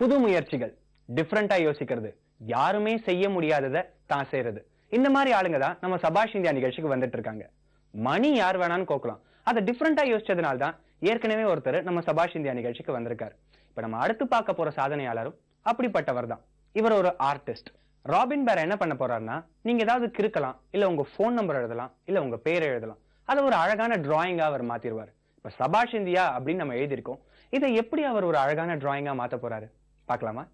புது முயற்சிகள். டிஃப்ரெண்டா யோசிக்கிறது. யாருமே செய்ய முடியாததை தான் செய்யறது. இந்த மாதிரி ஆளுங்க தான் நம்ம சபாஷ் இந்தியா நிகழ்ச்சிக்கு வந்துட்டு இருக்காங்க. மணி யார் வேணாலும் கோக்கலாம். அதை டிஃப்ரெண்டா யோசிச்சதுனால தான் ஏற்கனவே ஒருத்தர் நம்ம சபாஷ் இந்தியா நிகழ்ச்சிக்கு வந்திருக்காரு. இப்ப நம்ம அடுத்து பார்க்க போற சாதனையாளரும் அப்படிப்பட்டவர் தான். இவர் ஒரு ஆர்டிஸ்ட் ராபின் பேர் என்ன பண்ண போறாருன்னா நீங்க ஏதாவது கிறுக்கலாம் இல்ல உங்க ஃபோன் நம்பர் எழுதலாம் இல்ல உங்க பேர் எழுதலாம். அதை ஒரு அழகான டிராயிங்கா அவர் மாத்திருவாரு. இப்போ சபாஷ் இந்தியா அப்படின்னு நம்ம எழுதியிருக்கோம். இதை எப்படி அவர் ஒரு அழகான டிராயிங்கா மாற்ற போறாரு? பார்க்கலாமா?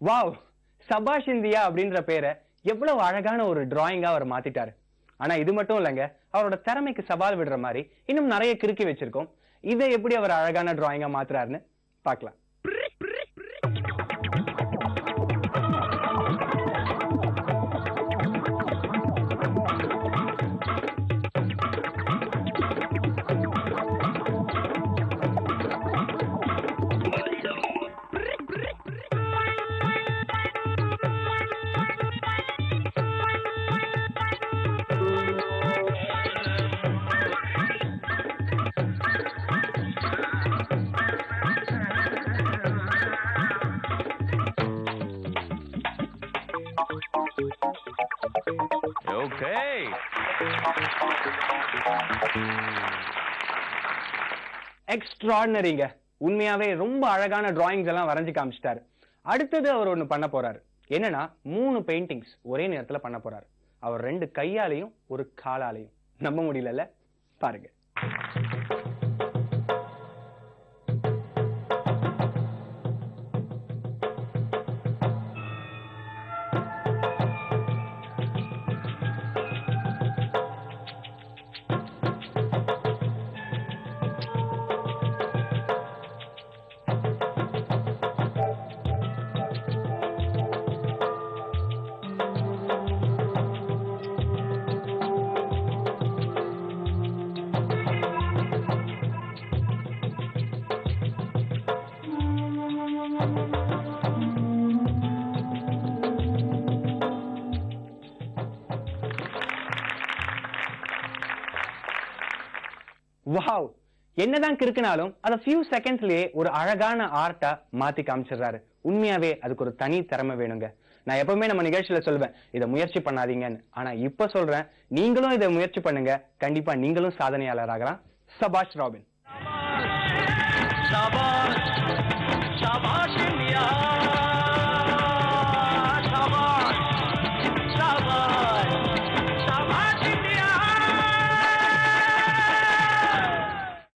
வாவ் சபாஷ் இந்தியா அப்படின்ற பேரை எவ்வளவு அழகான ஒரு டிராயிங்கா அவர் மாத்திட்டாரு. ஆனா இது மட்டும் இல்லைங்க அவரோட திறமைக்கு சவால் விடுற மாதிரி இன்னும் நிறைய கிறுக்கி வச்சிருக்கோம். இதை எப்படி அவர் அழகான டிராயிங்கா மாத்துறாருன்னு பார்க்கலாம். எக்ஸ்ட்ராடனரிங்க உண்மையாவே ரொம்ப அழகான டிராயிங்ஸ் எல்லாம் வரைஞ்சு காமிச்சிட்டாரு. அடுத்தது அவர் ஒன்று பண்ண போறாரு. என்னன்னா மூணு பெயிண்டிங்ஸ் ஒரே நேரத்தில் பண்ண போறாரு. அவர் ரெண்டு கையாலையும் ஒரு காலாலையும். நம்ப முடியலல்ல? பாருங்க. வாவ் என்னதான் கிறுக்குனாலும் அதை ஃபியூ செகண்ட்ஸ்லயே ஒரு அழகான ஆர்ட்டா மாத்தி காமிச்சிடுறாரு. உண்மையாவே அதுக்கு ஒரு தனி திறமை வேணுங்க. நான் எப்பவுமே நம்ம நிகழ்ச்சியில சொல்லுவேன் இதை முயற்சி பண்ணாதீங்கன்னு. ஆனா இப்ப சொல்றேன் நீங்களும் இதை முயற்சி பண்ணுங்க. கண்டிப்பா நீங்களும் சாதனையாளர் ஆகலாம் சபாஷ் ராபின். சபாஷ் சபாஷ்